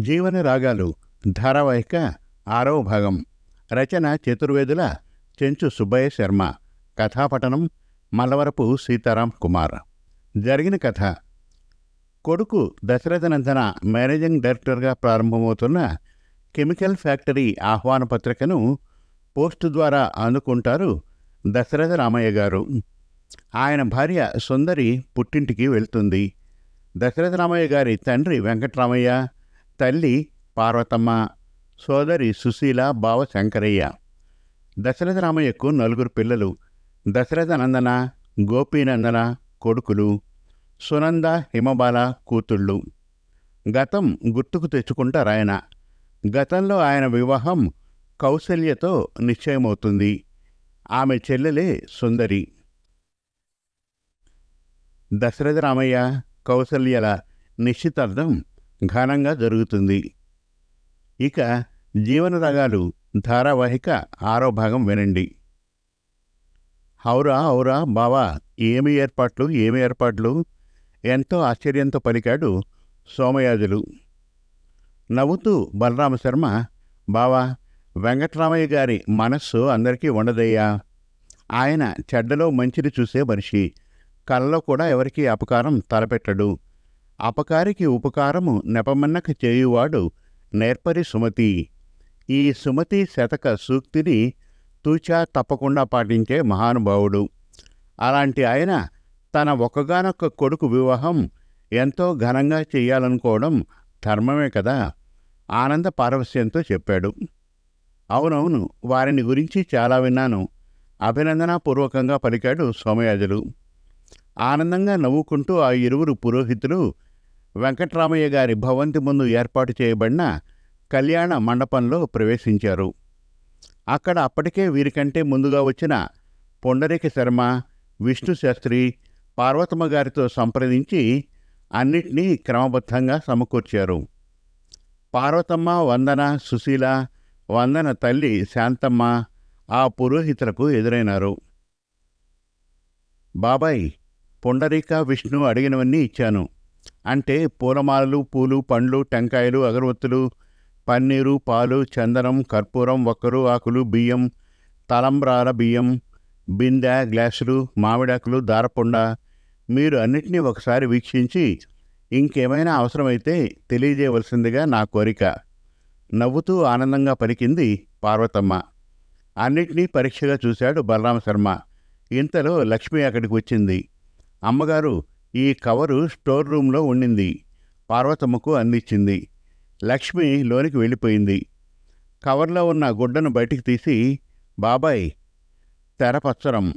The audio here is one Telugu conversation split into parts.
జీవన రాగాలు ధారావాహిక ఆరవ భాగం. రచన చతుర్వేదుల చెంచు సుబ్బయ్య శర్మ. కథాపఠనం మల్లవరపు సీతారాం కుమార్. జరిగిన కథ. కొడుకు దశరథనందన మేనేజింగ్ డైరెక్టర్గా ప్రారంభమవుతున్న కెమికల్ ఫ్యాక్టరీ ఆహ్వాన పత్రికను పోస్టు ద్వారా అందుకుంటారు దశరథ రామయ్య గారు. ఆయన భార్య సుందరి పుట్టింటికి వెళ్తుంది. దశరథ రామయ్య గారి తండ్రి వెంకటరామయ్య తల్లి పార్వతమ్మ సోదరి సుశీల బావ శంకరయ్య. దశరథ రామయ్యకు నలుగురు పిల్లలు. దశరథ నందన గోపీనందన కొడుకులు. సునంద హిమబాల కూతుళ్ళు. గతం గుర్తుకు తెచ్చుకుంటారాయన గతంలో ఆయన వివాహం కౌశల్యతో నిశ్చయమవుతుంది. ఆమె చెల్లెలే సుందరి. దశరథ రామయ్య కౌసల్యల నిశ్చితార్థం ఘనంగా జరుగుతుంది. ఇక జీవన రగాలు ధారావాహిక ఆరో భాగం వినండి. హౌరా హౌరా బావా ఏమి ఏర్పాట్లు ఏమి ఏర్పాట్లు? ఎంతో ఆశ్చర్యంతో పలికాడు సోమయాజులు. నవ్వుతూ బలరామ శర్మ బావా వెంకట్రామయ్య గారి మనస్సు అందరికీ ఉండదయ్యా. ఆయన చెడ్డలో మంచిని చూసే మనిషి. కలలో కూడా ఎవరికీ అపకారం తలపెట్టడు. అపకారికి ఉపకారము నెపమన్నక చేయువాడు నేర్పరి సుమతి. ఈ సుమతి శతక సూక్తిని తూచా తప్పకుండా పాటించే మహానుభావుడు. అలాంటి ఆయన తన ఒక్కగానొక్క కొడుకు వివాహం ఎంతో ఘనంగా చెయ్యాలనుకోవడం ధర్మమే కదా? ఆనంద పారవస్యంతో చెప్పాడు. అవునవును వారిని గురించి చాలా విన్నాను. అభినందనాపూర్వకంగా పలికాడు సోమయాజులు. ఆనందంగా నవ్వుకుంటూ ఆ ఇరువురు పురోహితులు వెంకట్రామయ్య గారి భవంతి ముందు ఏర్పాటు చేయబడిన కళ్యాణ మండపంలో ప్రవేశించారు. అక్కడ అప్పటికే వీరికంటే ముందుగా వచ్చిన పొండరీక శర్మ విష్ణు శాస్త్రి పార్వతమ్మ గారితో సంప్రదించి అన్నిటినీ క్రమబద్ధంగా సమకూర్చారు. పార్వతమ్మ వందన సుశీల వందన తల్లి శాంతమ్మ ఆ పురోహితులకు ఎదురైనారు. బాబాయ్ పుండరీక విష్ణు అడిగినవన్నీ ఇచ్చాను. అంటే పూలమాలలు పూలు పండ్లు టెంకాయలు అగరవత్తులు పన్నీరు పాలు చందనం కర్పూరం ఒక్కరు ఆకులు బియ్యం తలంబ్రాల బియ్యం బిందె గ్లాసులు మామిడాకులు దారపుండ. మీరు అన్నిటినీ ఒకసారి వీక్షించి ఇంకేమైనా అవసరమైతే తెలియజేయవలసిందిగా నా కోరిక. నవ్వుతూ ఆనందంగా పలికింది పార్వతమ్మ. అన్నిటినీ పరీక్షగా చూశాడు బలరామ శర్మ. ఇంతలో లక్ష్మి అక్కడికి వచ్చింది. అమ్మగారు ఈ కవరు స్టోర్ రూంలో ఉండింది. పార్వతమ్మకు అందించింది. లక్ష్మి లోనికి వెళ్ళిపోయింది. కవర్లో ఉన్న గుడ్డను బయటికి తీసి బాబాయ్ తెరపచ్చరం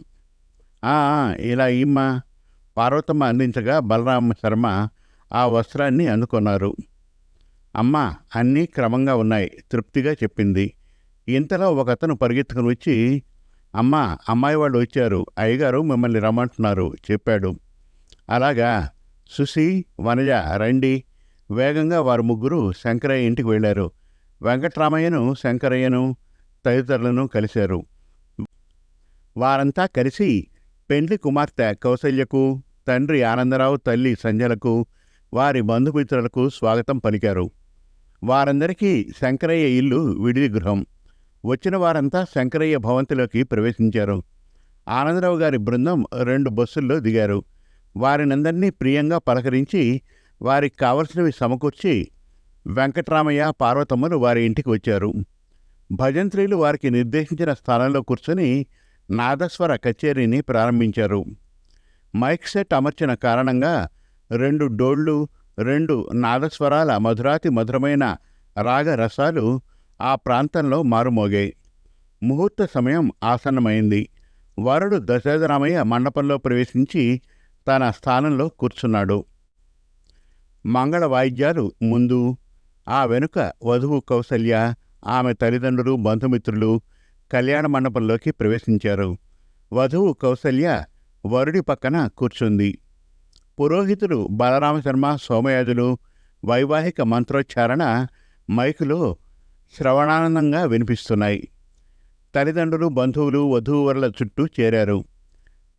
"ఆ, ఇలా ఇమ్మా. పార్వతమ్మ అందించగా బలరామ శర్మ ఆ వస్త్రాన్ని అందుకున్నారు. అమ్మా అన్నీ క్రమంగా ఉన్నాయి తృప్తిగా చెప్పింది. ఇంతలో ఒకతను పరిగెత్తుకుని వచ్చి అమ్మ అమ్మాయి వాళ్ళు వచ్చారు. అయ్యగారు మిమ్మల్ని రమ్మంటున్నారు చెప్పాడు. అలాగా. సుసి వనజ రండి. వేగంగా వారు ముగ్గురు శంకరయ్య ఇంటికి వెళ్ళారు. వెంకట్రామయ్యను శంకరయ్యను తదితరులను కలిశారు. వారంతా కలిసి పెండ్లి కుమార్తె కౌసల్యకు తండ్రి ఆనందరావు తల్లి సంజలకు వారి బంధుమిత్రులకు స్వాగతం పలికారు. వారందరికీ శంకరయ్య ఇల్లు విడిది గృహం. వచ్చిన వారంతా శంకరయ్య భవంతిలోకి ప్రవేశించారు. ఆనందరావు గారి బృందం రెండు బస్సుల్లో దిగారు. వారినందరినీ ప్రియంగా పలకరించి వారికి కావలసినవి సమకూర్చి వెంకట్రామయ్య పార్వతమ్మలు వారి ఇంటికి వచ్చారు. భజంత్రీలు వారికి నిర్దేశించిన స్థానంలో కూర్చొని నాదస్వర కచేరీని ప్రారంభించారు. మైక్ సెట్ అమర్చిన కారణంగా రెండు డోళ్ళు రెండు నాదస్వరాల మధురాతి మధురమైన రాగరసాలు ఆ ప్రాంతంలో మారుమోగాయి. ముహూర్త సమయం ఆసన్నమైంది. వరుడు దశరథరామయ్య మండపంలో ప్రవేశించి తన స్థానంలో కూర్చున్నాడు. మంగళ వాయిద్యాలు ముందు ఆ వెనుక వధువు కౌసల్య ఆమె తల్లిదండ్రులు బంధుమిత్రులు కళ్యాణ మండపంలోకి ప్రవేశించారు. వధువు కౌసల్య వరుడి పక్కన కూర్చుంది. పురోహితుడు బలరామశర్మ సోమయాజులు వైవాహిక మంత్రోచ్చారణ మైకులో శ్రవణానందంగా వినిపిస్తున్నాయి. తల్లిదండ్రులు బంధువులు వధూవరుల చుట్టూ చేరారు.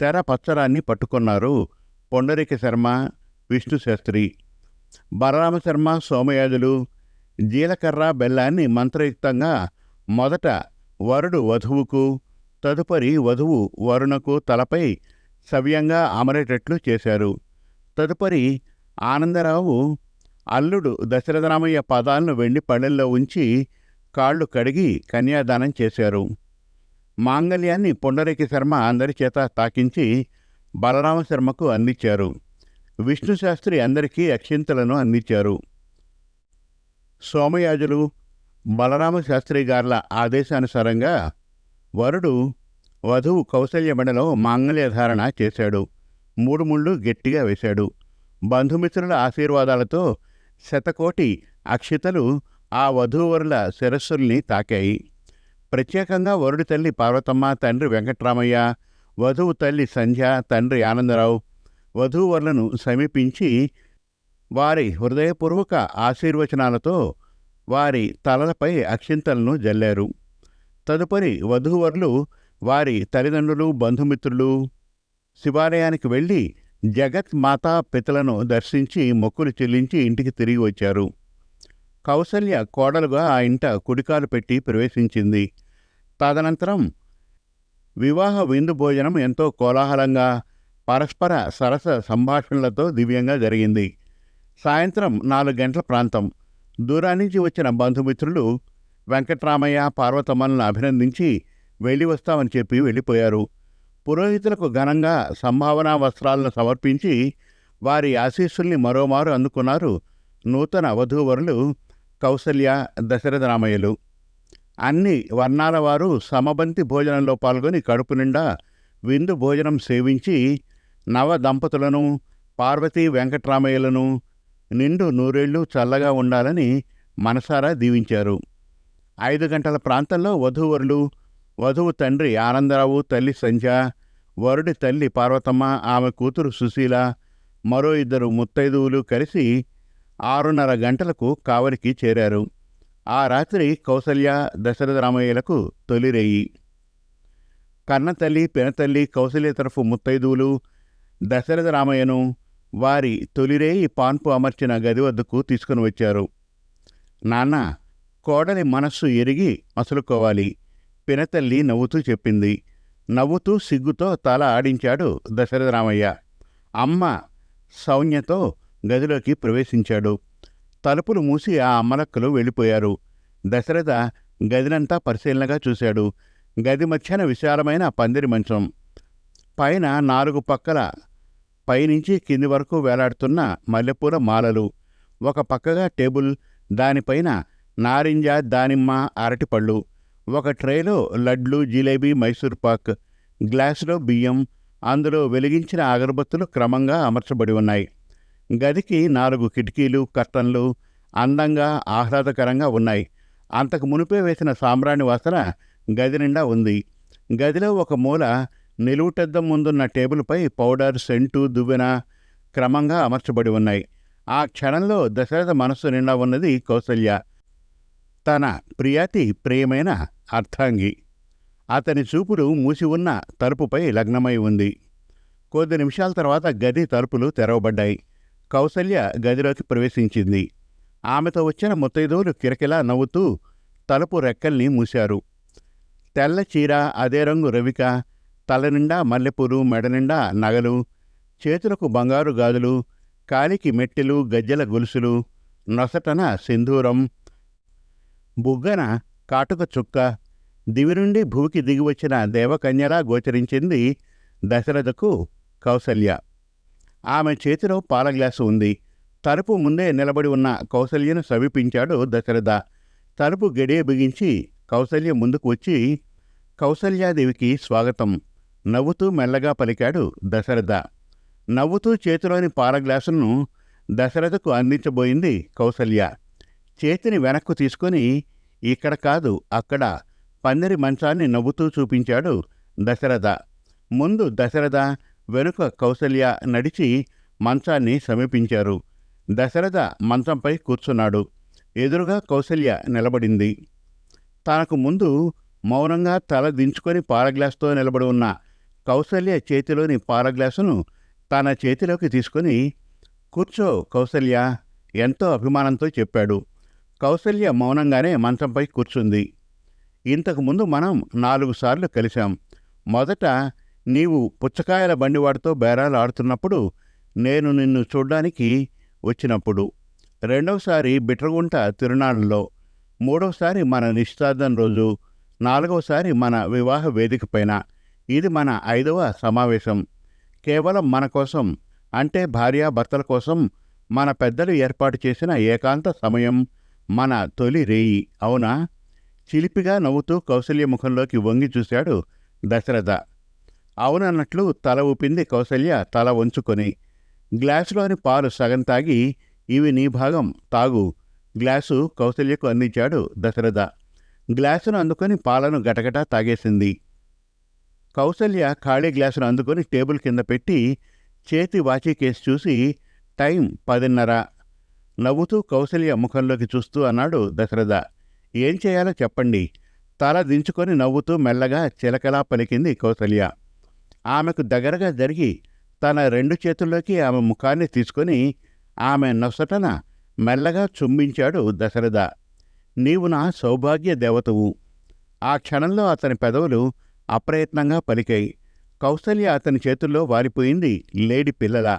తెర పచ్చరాన్ని పట్టుకున్నారు పొండరిక శర్మ విష్ణు శాస్త్రి. బలరామ శర్మ సోమయాజులు జీలకర్ర బెల్లాన్ని మంత్రయుక్తంగా మొదట వరుడు వధువుకు తదుపరి వధువు వరుణకు తలపై సవ్యంగా అమరేటట్లు చేశారు. తదుపరి ఆనందరావు అల్లుడు దశరథరామయ్య పదాలను వెండి పళ్ళెల్లో ఉంచి కాళ్ళు కడిగి కన్యాదానం చేశారు. మాంగళ్యాన్ని పొండరేకి శర్మ అందరి చేత తాకించి బలరామ శర్మకు అందించారు. విష్ణు శాస్త్రి అందరికీ అక్షింతలను అందించారు. సోమయాజులు బలరామ శాస్త్రి గార్ల ఆదేశానుసారంగా వరుడు వధువు కౌశల్య మెడలో మాంగళ్యధారణ చేశాడు. మూడు ముళ్ళు గట్టిగా వేశాడు. బంధుమిత్రుల ఆశీర్వాదాలతో శతకోటి అక్షితలు ఆ వధూవరుల శిరస్సుల్ని తాకాయి. ప్రత్యేకంగా వరుడి తల్లి పార్వతమ్మ తండ్రి వెంకట్రామయ్య వధువు తల్లి సంధ్య తండ్రి ఆనందరావు వధూవరులను సమీపించి వారి హృదయపూర్వక ఆశీర్వచనాలతో వారి తలలపై అక్షింతలను జల్లారు. తదుపరి వధూవరులు వారి తల్లిదండ్రులు బంధుమిత్రులు శివాలయానికి వెళ్ళి జగత్ మాతా పితలను దర్శించి మొక్కులు చెల్లించి ఇంటికి తిరిగి వచ్చారు. కౌసల్య కోడలుగా ఆ ఇంట కుడికాలు పెట్టి ప్రవేశించింది. తదనంతరం వివాహ విందు భోజనం ఎంతో కోలాహలంగా పరస్పర సరస సంభాషణలతో దివ్యంగా జరిగింది. సాయంత్రం నాలుగు గంటల ప్రాంతం దూరాన్నించి వచ్చిన బంధుమిత్రులు వెంకట్రామయ్య పార్వతమ్మలను అభినందించి వెళ్ళి వస్తామని చెప్పి వెళ్ళిపోయారు. పురోహితులకు ఘనంగా సంభావనా వస్త్రాలను సమర్పించి వారి ఆశీస్సుల్ని మరోమారు అందుకున్నారు నూతన వధూవరులు కౌసల్య దశరథరామయ్యలు అన్ని వర్ణాల వారు సమబంతి భోజనంలో పాల్గొని కడుపు నిండా విందు భోజనం సేవించి నవ దంపతులను పార్వతీ వెంకట్రామయ్యలను నిండు నూరేళ్ళు చల్లగా ఉండాలని మనసారా దీవించారు. ఐదు గంటల ప్రాంతంలో వధూవరులు వధువు తండ్రి ఆనందరావు తల్లి సంధ్య వరుడి తల్లి పార్వతమ్మ ఆమె కూతురు సుశీల మరో ఇద్దరు ముత్తైదువులు కలిసి ఆరున్నర గంటలకు కావలికి చేరారు. ఆ రాత్రి కౌసల్య దశరథరామయ్యలకు తొలిరేయి. కన్నతల్లి పినతల్లి కౌసల్య తరఫు ముత్తైదువులు దశరథరామయ్యను వారి తొలిరేయి పాన్పు అమర్చిన గది వద్దకు తీసుకుని వచ్చారు. నాన్న కోడలి మనస్సు ఎరిగి మసులుకోవాలి. పినతల్లి నవ్వుతూ చెప్పింది. నవ్వుతూ సిగ్గుతో తల ఆడించాడు దశరథరామయ్య అమ్మ సౌన్యతో గదిలోకి ప్రవేశించాడు. తలుపులు మూసి ఆ అమ్మలక్కలు వెళ్ళిపోయారు. దశరథ గదినంతా పరిశీలనగా చూశాడు. గది మధ్యన విశాలమైన పందిరి మంచం. పైన నాలుగు పక్కల పైనుంచి కింది వరకు వేలాడుతున్న మల్లెపూల మాలలు. ఒక పక్కగా టేబుల్ దానిపైన నారింజ దానిమ్మ అరటిపళ్ళు. ఒక ట్రేలో లడ్లు జిలేబీ మైసూర్ పాక్. గ్లాసులో బియ్యం. అందులో వెలిగించిన అగరబత్తులు క్రమంగా అమర్చబడి ఉన్నాయి. గదికి నాలుగు కిటికీలు కర్టన్లు అందంగా ఆహ్లాదకరంగా ఉన్నాయి. అంతకు మునిపే వేసిన సాంబ్రాణి వాసన గది నిండా ఉంది. గదిలో ఒక మూల నిలువుటద్దం ముందున్న టేబుల్పై పౌడర్ సెంటు దువ్వెన క్రమంగా అమర్చబడి ఉన్నాయి. ఆ క్షణంలో దశరథ మనస్సు నిండా ఉన్నది కౌసల్య. తన ప్రియాతి ప్రియమైన అర్థాంగి అతని చూపులు మూసి ఉన్న తలుపుపై లగ్నమై ఉంది. కొద్ది నిమిషాల తర్వాత గది తలుపులు తెరవబడ్డాయి. కౌసల్య గదిలోకి ప్రవేశించింది. ఆమెతో వచ్చిన ముత్తైదువులు కిరకిలా నవ్వుతూ తలుపు రెక్కల్ని మూశారు. తెల్ల చీర అదే రంగు రవిక తల నిండా మల్లెపూలు మెడ నిండా నగలు చేతులకు బంగారు గాజులు కాలికి మెట్టెలు గజ్జెల గొలుసులు నొసటన సింధూరం బుగ్గన కాటుక చుక్క దివి నుండి భూమికి దిగివచ్చిన దేవకన్యలా గోచరించింది దశరథకు కౌసల్య. ఆమె చేతిలో పాల గ్లాసు ఉంది. తలుపు ముందే నిలబడి ఉన్న కౌసల్యను సమీపించాడు దశరథ. తలుపు గడియ బిగించి కౌసల్య ముందుకు వచ్చి కౌసల్యాదేవికి స్వాగతం నవ్వుతూ మెల్లగా పలికాడు దశరథ. నవ్వుతూ చేతిలోని పాల గ్లాసును దశరథకు అందించబోయింది కౌసల్య. చేతిని వెనక్కు తీసుకొని ఇక్కడ కాదు అక్కడ. పందిరి మంచాన్ని నవ్వుతూ చూపించాడు దశరథ. ముందు దశరథ వెనుక కౌసల్య నడిచి మంచాన్ని సమీపించారు. దశరథ మంచంపై కూర్చున్నాడు. ఎదురుగా కౌసల్య నిలబడింది. తనకు ముందు మౌనంగా తల దించుకొని పారగ్లాస్తో నిలబడి ఉన్న కౌసల్య చేతిలోని పారగ్లాసును తన చేతిలోకి తీసుకొని కూర్చో కౌసల్య ఎంతో అభిమానంతో చెప్పాడు. కౌసల్య మౌనంగానే మంచంపై కూర్చుంది. ఇంతకుముందు మనం నాలుగు సార్లు కలిశాం. మొదట నీవు పుచ్చకాయల బండివాడితో బేరాలు ఆడుతున్నప్పుడు నేను నిన్ను చూడ్డానికి వచ్చినప్పుడు రెండవసారి బిట్రగుంట తిరునాళ్ళలో మూడవసారి మన నిశ్చితార్థం రోజు నాలుగవసారి మన వివాహ వేదిక పైన. ఇది మన ఐదవ సమావేశం. కేవలం మన కోసం అంటే భార్యాభర్తల కోసం మన పెద్దలు ఏర్పాటు చేసిన ఏకాంత సమయం మన తొలి రేయి అవునా? చిలిపిగా నవ్వుతూ కౌశల్య ముఖంలోకి వంగి చూశాడు దశరథ. అవునన్నట్లు తల ఊపింది కౌసల్య తల వంచుకొని. గ్లాసులోని పాలు సగం తాగి ఇవి నీ భాగం తాగు గ్లాసు కౌసల్యకు అందించాడు దశరథ. గ్లాసును అందుకొని పాలను గటగటా తాగేసింది. కౌసల్య ఖాళీ గ్లాసును అందుకొని టేబుల్ కింద పెట్టి చేతి వాచి కేసు చూసి టైం పదిన్నర నవ్వుతూ కౌసల్య ముఖంలోకి చూస్తూ అన్నాడు దశరథ. ఏం చేయాలో చెప్పండి తల దించుకొని నవ్వుతూ మెల్లగా చిలకలా పలికింది కౌసల్య. ఆమెకు దగ్గరగా జరిగి తన రెండు చేతుల్లోకి ఆమె ముఖాన్ని తీసుకొని ఆమె నొసటన మెల్లగా చుంబించాడు దశరథ. నీవు నా సౌభాగ్య దేవతవు. ఆ క్షణంలో అతని పెదవులు అప్రయత్నంగా పలికాయి. కౌసల్య అతని చేతుల్లో వారిపోయింది లేడి పిల్లల.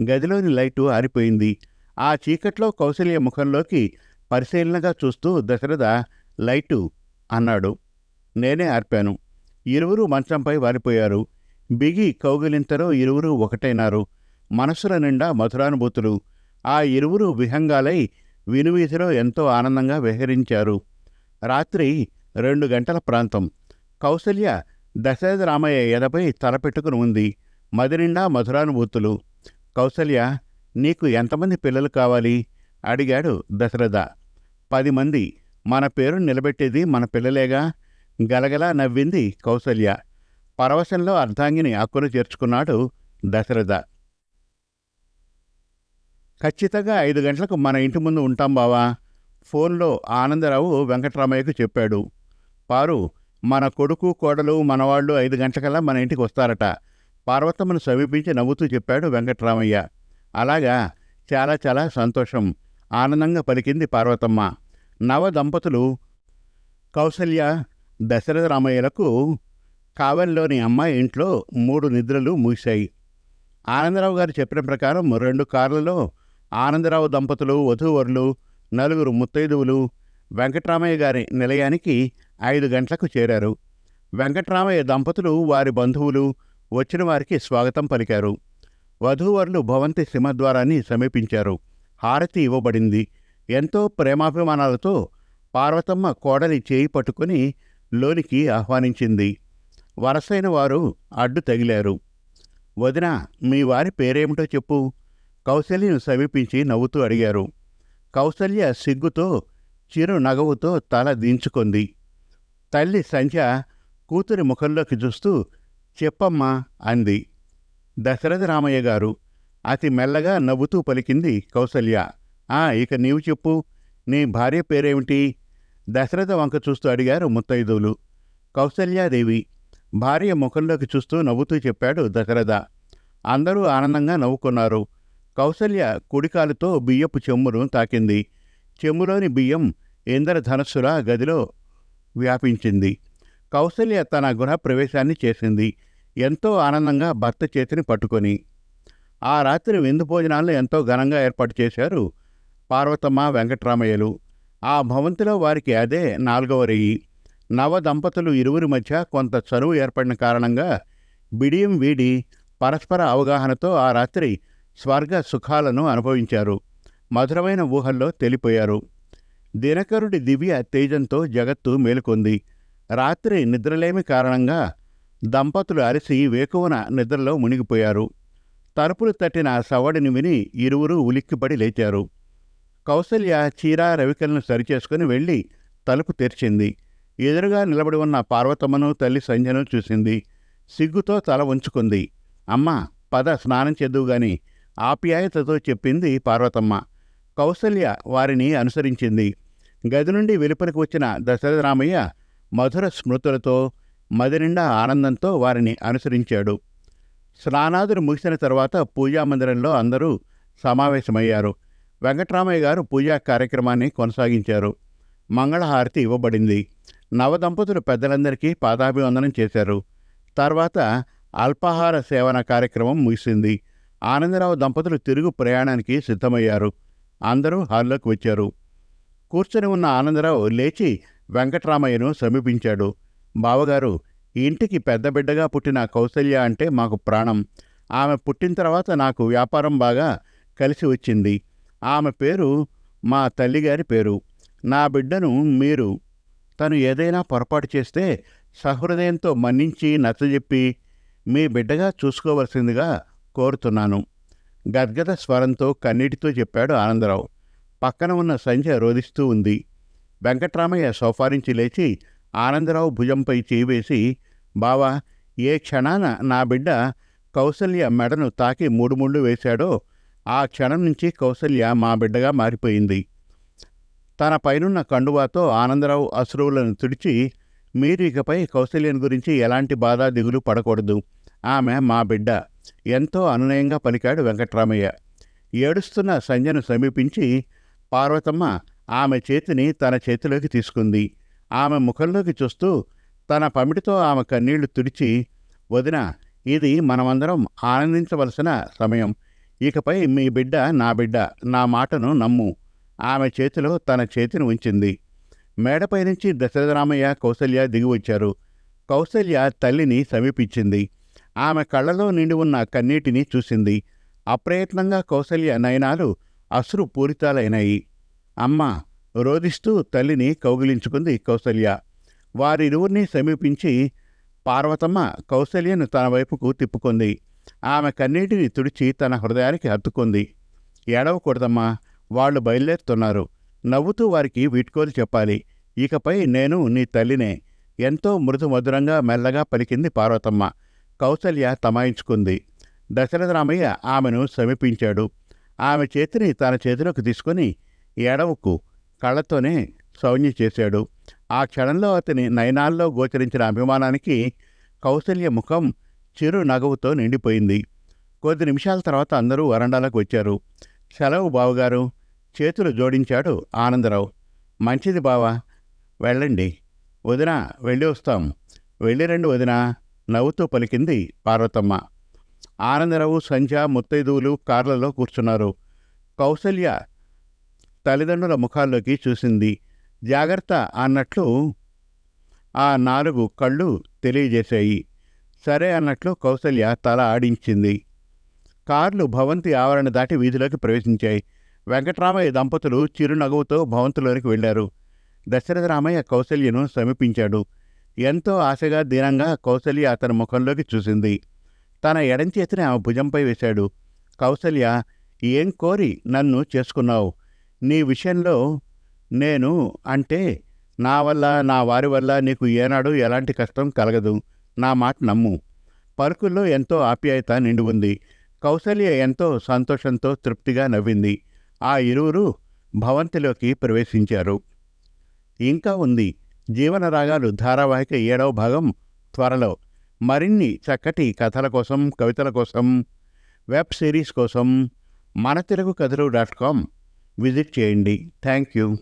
గదిలోని లైటు ఆరిపోయింది. ఆ చీకట్లో కౌసల్య ముఖంలోకి పరిశీలనగా చూస్తూ దశరథ లైటు అన్నాడు. నేనే ఆర్పాను. ఇరువురు మంచంపై వారిపోయారు బిగి కౌగిలింతలో ఇరువురు ఒకటైనారు. మనసుల నిండా మధురానుభూతులు. ఆ ఇరువురు విహంగాలై వినువీధిలో ఎంతో ఆనందంగా విహరించారు. రాత్రి రెండు గంటల ప్రాంతం. కౌసల్య దశరథ రామయ్య ఎదపై తలపెట్టుకుని ఉంది. మదినిండా మధురానుభూతులు. కౌసల్య నీకు ఎంతమంది పిల్లలు కావాలి? అడిగాడు దశరథ. పది మంది. మన పేరు నిలబెట్టేది మన పిల్లలేగా? గలగలా నవ్వింది కౌసల్య. పరవశంలో అర్ధాంగిని ఆకులు చేర్చుకున్నాడు దశరథ. ఖచ్చితంగా ఐదు గంటలకు మన ఇంటి ముందు ఉంటాం బావా ఫోన్లో ఆనందరావు వెంకట్రామయ్యకు చెప్పాడు. పారు మన కొడుకు కోడలు మనవాళ్ళు ఐదు గంటలకల్లా మన ఇంటికి వస్తారట. పార్వతమ్మను సమీపించి నవ్వుతూ చెప్పాడు వెంకట్రామయ్య. అలాగా చాలా చాలా సంతోషం. ఆనందంగా పలికింది పార్వతమ్మ. నవ దంపతులు కౌసల్య దశరథ రామయ్యలకు కావలిలోని అమ్మాయి ఇంట్లో మూడు నిద్రలు మూసాయి ఆనందరావు గారు చెప్పిన ప్రకారం రెండు కార్లలో ఆనందరావు దంపతులు వధూవరులు నలుగురు ముత్తైదువులు వెంకట్రామయ్య గారి నిలయానికి ఐదు గంటలకు చేరారు. వెంకట్రామయ్య దంపతులు వారి బంధువులు వచ్చిన వారికి స్వాగతం పలికారు. వధూవరులు భవంతి సింహద్వారాన్ని సమీపించారు. హారతి ఇవ్వబడింది. ఎంతో ప్రేమాభిమానాలతో పార్వతమ్మ కోడలి చేయి పట్టుకుని లోనికి ఆహ్వానించింది. వరసైన వారు అడ్డు తగిలారు. వదిన మీ వారి పేరేమిటో చెప్పు. కౌశల్యను సమీపించి నవ్వుతూ అడిగారు. కౌసల్య సిగ్గుతో చిరు నగవుతో తల దించుకుంది. తల్లి సంధ్య కూతురి ముఖంలోకి చూస్తూ చెప్పమ్మా అంది. దశరథ రామయ్య గారు అతి మెల్లగా నవ్వుతూ పలికింది కౌసల్య ఆ ఇక నీవు చెప్పు. నీ భార్య పేరేమిటి? దశరథ వంక చూస్తూ అడిగారు ముత్తైదువులు. కౌసల్యాదేవి భార్య ముఖంలోకి చూస్తూ నవ్వుతూ చెప్పాడు దశరథ అందరూ ఆనందంగా నవ్వుకున్నారు. కౌసల్య కుడికాలుతో బియ్యపు చెమ్మును తాకింది. చెమ్ములోని బియ్యం ఇంద్రధనస్సులా గదిలో వ్యాపించింది. కౌసల్య తన గృహ ప్రవేశాన్ని చేసింది. ఎంతో ఆనందంగా భర్త చేతిని పట్టుకొని. ఆ రాత్రి విందు భోజనాలను ఎంతో ఘనంగా ఏర్పాటు చేశారు పార్వతమ్మ వెంకట్రామయ్యలు. ఆ భవంతిలో వారికి అదే నాలుగవ రెయ్యి. నవ దంపతులు ఇరువురి మధ్య కొంత చనువు ఏర్పడిన కారణంగా బిడియం వీడి పరస్పర అవగాహనతో ఆ రాత్రి స్వర్గ సుఖాలను అనుభవించారు. మధురమైన ఊహల్లో తెలిపోయారు. దినకరుడి దివ్య తేజంతో జగత్తు మేలుకొంది. రాత్రి నిద్రలేమి కారణంగా దంపతులు అరిసి వేకువన నిద్రలో మునిగిపోయారు. తలుపులు తట్టిన సవడిని విని ఇరువురు ఉలిక్కిపడి లేచారు. కౌసల్య చీరా రవికలను సరిచేసుకుని వెళ్ళి తలుపు తెరిచింది. ఎదురుగా నిలబడి ఉన్న పార్వతమ్మను తల్లి సంధ్యను చూసింది. సిగ్గుతో తల ఉంచుకుంది అమ్మ పద స్నానం చేద్దువుగాని ఆప్యాయతతో చెప్పింది పార్వతమ్మ. కౌసల్య వారిని అనుసరించింది. గది నుండి వెలుపలికి వచ్చిన దశరథరామయ్య మధుర స్మృతులతో మదినిండా ఆనందంతో వారిని అనుసరించాడు. స్నానాదులు ముగిసిన తర్వాత పూజామందిరంలో అందరూ సమావేశమయ్యారు. వెంకట్రామయ్య గారు పూజా కార్యక్రమాన్ని కొనసాగించారు. మంగళహారతి ఇవ్వబడింది. నవదంపతులు పెద్దలందరికీ పాదాభివందనం చేశారు. తర్వాత అల్పాహార సేవన కార్యక్రమం ముగిసింది. ఆనందరావు దంపతులు తిరుగు ప్రయాణానికి సిద్ధమయ్యారు. అందరూ హాల్లోకి వచ్చారు. కూర్చొని ఉన్న ఆనందరావు లేచి వెంకట్రామయ్యను సమీపించాడు. బావగారు ఇంటికి పెద్ద బిడ్డగా పుట్టిన కౌసల్య అంటే మాకు ప్రాణం. ఆమె పుట్టిన తర్వాత నాకు వ్యాపారం బాగా కలిసి వచ్చింది. ఆమె పేరు మా తల్లిగారి పేరు. నా బిడ్డను మీరు తను ఏదైనా పొరపాటు చేస్తే సహృదయంతో మన్నించి నచ్చజెప్పి మీ బిడ్డగా చూసుకోవలసిందిగా కోరుతున్నాను. గద్గద స్వరంతో కన్నీటితో చెప్పాడు ఆనందరావు. పక్కన ఉన్న సంధ్య రోధిస్తూ ఉంది. వెంకట్రామయ్య సోఫా నుంచి లేచి ఆనందరావు భుజంపై చేయివేసి బావా ఏ క్షణాన నా బిడ్డ కౌసల్య మెడను తాకి మూడు ముళ్ళు వేశాడో ఆ క్షణం నుంచి కౌసల్య మా బిడ్డగా మారిపోయింది. తన పైనున్న కండువాతో ఆనందరావు అశ్రువులను తుడిచి మీరు ఇకపై కౌశల్యం గురించి ఎలాంటి బాధ దిగులు పడకూడదు. ఆమె మా బిడ్డ. ఎంతో అనునయంగా పలికాడు వెంకట్రామయ్య. ఏడుస్తున్న సంజను సమీపించి పార్వతమ్మ ఆమె చేతిని తన చేతిలోకి తీసుకుంది. ఆమె ముఖంలోకి చూస్తూ తన పమిటితో ఆమె కన్నీళ్ళు తుడిచి వదిన ఇది మనమందరం ఆనందించవలసిన సమయం. ఇకపై మీ బిడ్డ నా బిడ్డ. నా మాటను నమ్ము. ఆమె చేతిలో తన చేతిని ఉంచింది. మేడపై నుంచి దశరథరామయ్య కౌసల్య దిగి వచ్చారు కౌసల్య తల్లిని సమీపించింది. ఆమె కళ్ళలో నిండి ఉన్న కన్నీటిని చూసింది. అప్రయత్నంగా కౌసల్య నయనాలు అశ్రు పూరితాలైనాయి అమ్మ! రోధిస్తూ తల్లిని కౌగిలించుకుంది కౌసల్య. వారిరువురిని సమీపించి పార్వతమ్మ కౌసల్యను తన వైపుకు తిప్పుకుంది. ఆమె కన్నీటిని తుడిచి తన హృదయానికి హత్తుకుంది. ఏడవకూడదమ్మా! వాళ్ళు బయలుదేరుతున్నారు. నవ్వుతూ వారికి వీట్కోలు చెప్పాలి. ఇకపై నేను నీ తల్లినే. ఎంతో మృదు మధురంగా మెల్లగా పలికింది పార్వతమ్మ. కౌసల్య తమాయించుకుంది. దశరథరామయ్య ఆమెను సమీపించాడు. ఆమె చేతిని తన చేతిలోకి తీసుకొని ఎడవకు కళ్ళతోనే సౌజ్ఞ చేశాడు. ఆ క్షణంలో అతని నయనాల్లో గోచరించిన అభిమానానికి కౌసల్య ముఖం చిరు నగవుతో నిండిపోయింది. కొద్ది నిమిషాల తర్వాత అందరూ వరండాలకు వచ్చారు. సెలవు బావుగారు చేతులు జోడించాడు ఆనందరావు. మంచిది బావా వెళ్ళండి. వదిన వెళ్ళి వస్తాం. వెళ్ళిరండి వదిన నవ్వుతూ పలికింది పార్వతమ్మ. ఆనందరావు సంధ్య ముత్తైదువులు కార్లలో కూర్చున్నారు. కౌసల్య తల్లిదండ్రుల ముఖాల్లోకి చూసింది. జాగ్రత్త అన్నట్లు ఆ నాలుగు కళ్ళు తెలియజేశాయి. సరే అన్నట్లు కౌసల్య తల ఆడించింది. కార్లు భవంతి ఆవరణ దాటి వీధిలోకి ప్రవేశించాయి. వెంకట్రామయ్య దంపతులు చిరునగవుతో భవంతులోనికి వెళ్ళారు దశరథరామయ్య కౌసల్యను సమీపించాడు. ఎంతో ఆశగా దీనంగా కౌసల్య అతని ముఖంలోకి చూసింది. తన ఎడం చేతిని ఆమె భుజంపై వేశాడు. కౌసల్య ఏం కోరి నన్ను చేసుకున్నావు? నీ విషయంలో నేను అంటే నా వల్ల నా వారి వల్ల నీకు ఏనాడు ఎలాంటి కష్టం కలగదు. నా మాట నమ్ము పలుకుల్లో ఎంతో ఆప్యాయత నిండి ఉంది. కౌసల్య ఎంతో సంతోషంతో తృప్తిగా నవ్వింది. ఆ ఇరువురు భవంతిలోకి ప్రవేశించారు. ఇంకా ఉంది జీవన రాగాలు ధారావాహిక ఏడవ భాగం త్వరలో. మరిన్ని చక్కటి కథల కోసం కవితల కోసం వెబ్ సిరీస్ కోసం మన తెలుగు కథలు డాట్ కామ్ విజిట్ చేయండి. Thank you.